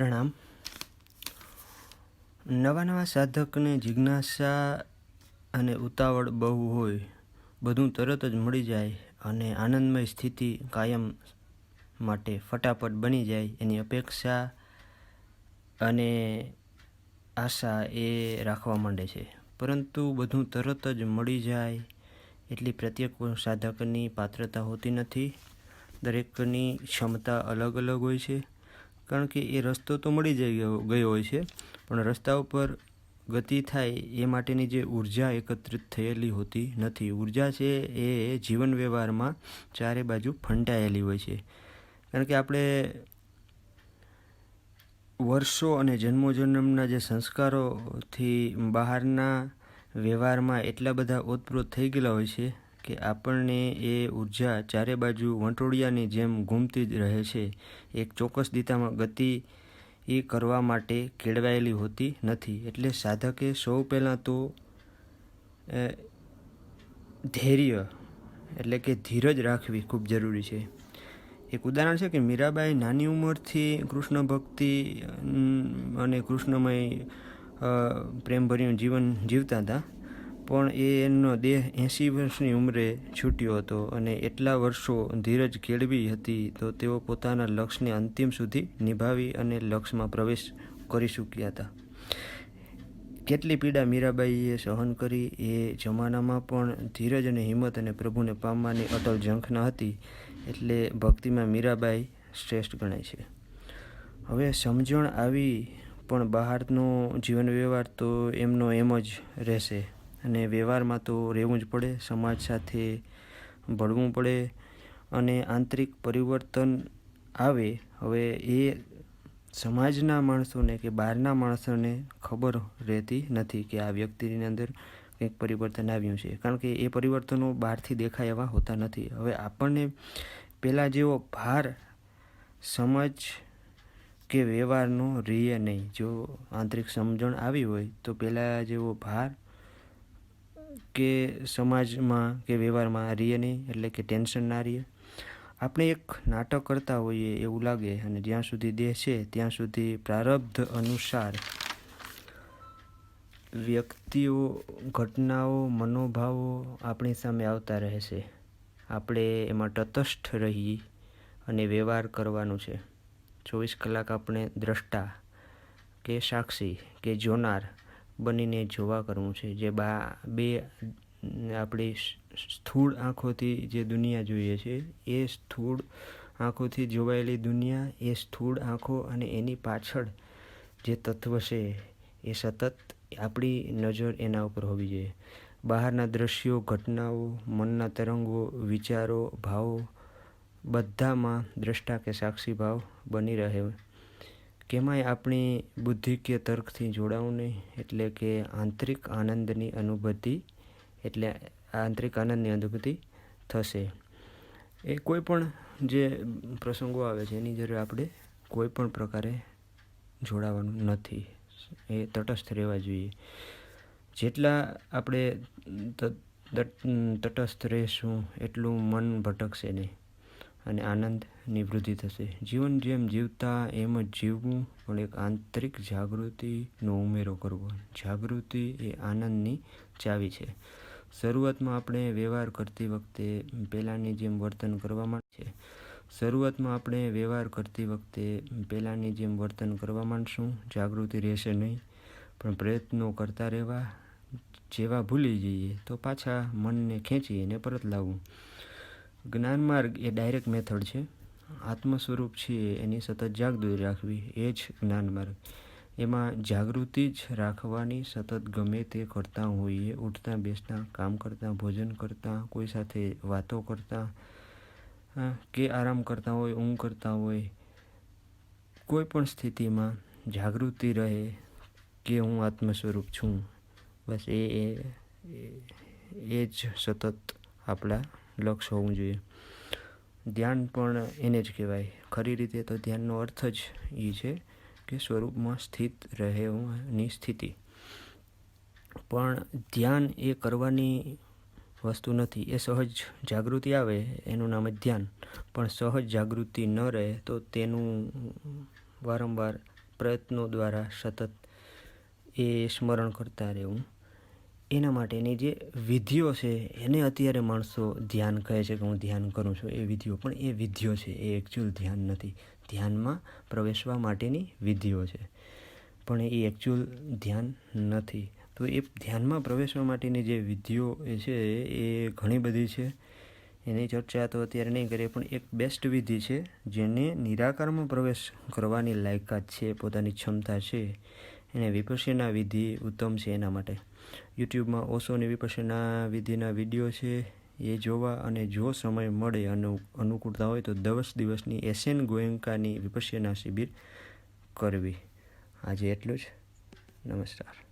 પ્રણામ. નવા નવા સાધકને જિજ્ઞાસા અને ઉતાવળ બહુ હોય, બધું તરત જ મળી જાય અને આનંદમય સ્થિતિ કાયમ માટે ફટાફટ બની જાય. એની અપેક્ષા અને આશા એ રાખવા માંડે છે. પરંતુ બધું તરત જ મળી જાય એટલી પ્રત્યેક સાધકની પાત્રતા હોતી નથી. દરેકની ક્ષમતા અલગ અલગ હોય છે. કારણ કે એ રસ્તો તો મળી જઈ ગયો હોય છે. પણ રસ્તા ઉપર ગતિ થાય એ માટેની જે ઊર્જા એકત્રિત થયેલી હોતી નથી. ઊર્જા છે એ જીવન વ્યવહારમાં ચારે બાજુ ફંટાયેલી હોય છે. કારણ કે આપણે વર્ષો અને જન્મો જન્મના જે સંસ્કારોથી બહારના વ્યવહારમાં એટલા બધા ઓતપ્રોત થઈ ગયેલા હોય છે કે આપણને એ ઊર્જા ચારે બાજુ વંટોળિયાની જેમ ઘૂમતી જ રહે છે. એક ચોક્કસ દિશામાં ગતિ એ કરવા માટે કેળવાયેલી હોતી નથી. એટલે સાધકે સૌ પહેલાં તો ધૈર્ય એટલે કે ધીરજ રાખવી ખૂબ જરૂરી છે. એક ઉદાહરણ છે કે મીરાબાઈ નાની ઉંમરથી કૃષ્ણ ભક્તિ અને કૃષ્ણમય પ્રેમભર્યું જીવન જીવતા હતા. પણ એ એમનો દેહ એંસી વર્ષની ઉંમરે છૂટ્યો હતો અને એટલા વર્ષો ધીરજ કેળવી હતી તો તેઓ પોતાના લક્ષ્યને અંતિમ સુધી નિભાવી અને લક્ષ્યમાં પ્રવેશ કરી ચૂક્યા હતા. કેટલી પીડા મીરાબાઈએ સહન કરી એ જમાનામાં પણ ધીરજ અને હિંમત અને પ્રભુને પામવાની અટલ ઝંખના હતી એટલે ભક્તિમાં મીરાબાઈ શ્રેષ્ઠ ગણાય છે. હવે સમજણ આવી પણ બહારનો જીવન વ્યવહાર તો એમનો એમ જ રહેશે. અને વ્યવહારમાં તો રહેવું જ પડે, સમાજ સાથે ભળવું પડે અને આંતરિક પરિવર્તન આવે. હવે એ સમાજના માણસોને કે બહારના માણસોને ખબર રહેતી નથી કે આ વ્યક્તિની અંદર કંઈક પરિવર્તન આવ્યું છે. કારણ કે એ પરિવર્તનો બહારથી દેખાય એવા હોતા નથી. હવે આપણને પહેલાં જેવો ભાર સમજ કે વ્યવહારનો રહીએ નહીં. જો આંતરિક સમજણ આવી હોય તો પહેલાં જેવો ભાર કે સમાજમાં કે વ્યવહારમાં રહીએ નહીં, એટલે કે ટેન્શન ના રહીએ. આપણે એક નાટક કરતા હોઈએ એવું લાગે અને જ્યાં સુધી દેહ છે ત્યાં સુધી પ્રારબ્ધ અનુસાર વ્યક્તિઓ, ઘટનાઓ, મનોભાવો આપણી સામે આવતા રહેશે આપણે એમાં તટસ્થ રહી અને વ્યવહાર કરવાનું છે. ચોવીસ કલાક આપણે દ્રષ્ટા કે સાક્ષી કે જોનાર બનીને જોવા કરવું છે. જે બા, બે, આપણી સ્થૂળ આંખોથી જે દુનિયા જોઈએ છે, એ સ્થૂળ આંખોથી જોવાયેલી દુનિયા, એ સ્થૂળ આંખો અને એની પાછળ જે તત્વ છે, એ સતત આપણી નજર એના ઉપર હોવી જોઈએ. બહારના દ્રશ્યો, ઘટનાઓ, મનના તરંગો, વિચારો, ભાવો, બધામાં દ્રષ્ટા કે સાક્ષી ભાવ બની રહે કેમાંય આપણી બુદ્ધિ કે તર્કથી જોડાવું નહીં, એટલે કે આંતરિક આનંદની અનુભૂતિ, એટલે આંતરિક આનંદની અનુભૂતિ થશે. એ કોઈ પણ જે પ્રસંગો આવે છે, એની જરૂર આપણે કોઈ પણ પ્રકારે જોડાવાનું નથી. એ તટસ્થ રહેવા જોઈએ. જેટલા આપણે તટસ્થ રહેશું, એટલું મન ભટકશે નહીં. અને આનંદની વૃદ્ધિ થશે. જીવન જેમ જીવતા એમ જ જીવવું, પણ એક આંતરિક જાગૃતિનો ઉમેરો કરવો. જાગૃતિ એ આનંદની ચાવી છે. શરૂઆતમાં આપણે વ્યવહાર કરતી વખતે પહેલાંની જેમ વર્તન કરવા માંડશે શરૂઆતમાં આપણે વ્યવહાર કરતી વખતે પહેલાંની જેમ વર્તન કરવા માંડશું. જાગૃતિ રહેશે નહીં, પણ પ્રયત્નો કરતા રહેવા જેવા ભૂલી જઈએ તો પાછા મનને ખેંચીને પરત લાવવું. જ્ઞાન માર્ગ એ ડાયરેક્ટ મેથડ છે. આત્મ સ્વરૂપ છે એની સતત જાગૃતિ રાખવી એ જ જ્ઞાન માર્ગ. એમાં જાગૃતિ જ રાખવાની સતત ગમે તે કરતા હોઈએ, ઉઠતા બેસતા, કામ કરતાં, ભોજન કરતા, કોઈ સાથે વાતો કરતા કે આરામ કરતા હોય, ઊંઘ કરતા હોય, કોઈ પણ સ્થિતિમાં જાગૃતિ રહે કે હું આત્મ સ્વરૂપ છું. બસ એ, એ- જ સતત આપણા લક્ષ્ય હોવું જોઈએ. ધ્યાન પણ એને જ કહેવાય. ખરી રીતે તો ધ્યાનનો અર્થ જ એ છે કે સ્વરૂપમાં સ્થિત રહેવાની સ્થિતિ. પણ ધ્યાન એ કરવાની વસ્તુ નથી. એ સહજ જાગૃતિ આવે, એનું નામ જ ધ્યાન. પણ સહજ જાગૃતિ ન રહે તો તેનું વારંવાર પ્રયત્નો દ્વારા સતત એ સ્મરણ કરતા રહેવું. એના માટેની જે વિધિઓ છે, એને અત્યારે માણસો ધ્યાન કહે છે કે હું ધ્યાન કરું છું. એ વિધિઓ પણ એ વિધિઓ છે, એ એકચ્યુઅલ ધ્યાન નથી. ધ્યાનમાં પ્રવેશવા માટેની વિધિઓ છે. પણ એ એકચ્યુઅલ ધ્યાન નથી. તો એ ધ્યાનમાં પ્રવેશવા માટેની જે વિધિઓ એ છે, એ ઘણી બધી છે. એની ચર્ચા તો અત્યારે નહીં કરીએ, પણ એક બેસ્ટ વિધિ છે, જેને નિરાકારમાં પ્રવેશ કરવાની લાયકાત છે, પોતાની ક્ષમતા છે. એને વિપશ્યના વિધિ ઉત્તમ છે એના માટે. યુટ્યુબમાં ઓશોની વિપશ્યના વિધિના વીડિયો છે. એ જોવા અને જો સમય મળે અને અનુકૂળતા હોય તો દસ દિવસની એસેન ગોયંકાની વિપશ્યના શિબિર કરવી. આજે એટલું જ. નમસ્કાર.